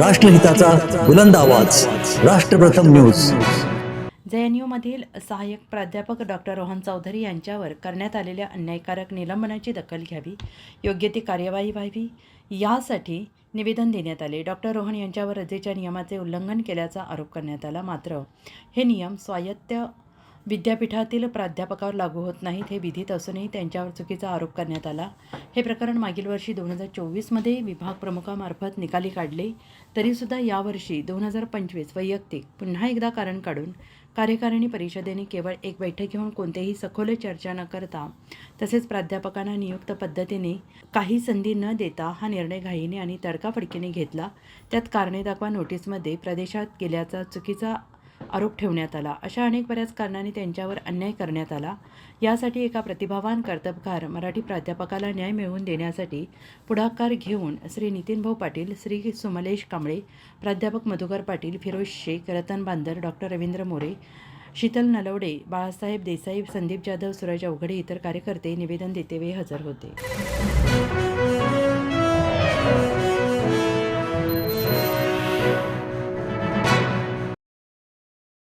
राष्ट्रहिताचा बुलंद आवाज. राष्ट्रप्रथम न्यूज. मधील सहाय्यक प्राध्यापक डॉक्टर रोहन चौधरी यांच्यावर करण्यात आलेल्या अन्यायकारक निलंबनाची दखल घ्यावी योग्य ती कार्यवाही व्हावी यासाठी निवेदन देण्यात आले. डॉक्टर रोहन यांच्यावर रजेच्या नियमाचे उल्लंघन केल्याचा आरोप करण्यात आला. मात्र हे नियम स्वायत्त विद्यापीठातील प्राध्यापकावर लागू होत नाहीत हे विधित असूनही त्यांच्यावर चुकीचा आरोप करण्यात आला. हे प्रकरण मागील वर्षी दोन हजार चोवीसमध्ये विभाग प्रमुखामार्फत निकाली काढले. तरीसुद्धा यावर्षी दोन हजार पंचवीस वैयक्तिक पुन्हा एकदा कारण काढून कार्यकारिणी परिषदेने केवळ एक बैठक घेऊन कोणतेही सखोल चर्चा न करता तसेच प्राध्यापकांना नियुक्त पद्धतीने काही संधी न देता हा निर्णय घाईने आणि तडकाफडकीने घेतला. त्यात कारणे दाखवा नोटीसमध्ये प्रदेशात गेल्याचा चुकीचा आरोप ठेवण्यात आला. अशा अनेक बऱ्याच कारणांनी त्यांच्यावर अन्याय करण्यात आला. यासाठी एका प्रतिभावान कर्तबगार मराठी प्राध्यापकाला न्याय मिळवून देण्यासाठी पुढाकार घेऊन श्री नितीनभाऊ पाटील श्री सुमलेश कांबळे प्राध्यापक मधुकर पाटील फिरोज शेख रतन बांदर डॉक्टर रवींद्र मोरे शीतल नलवडे बाळासाहेब देसाई संदीप जाधव सूरज अवघडे इतर कार्यकर्ते निवेदन देतेवेळी हजर होते.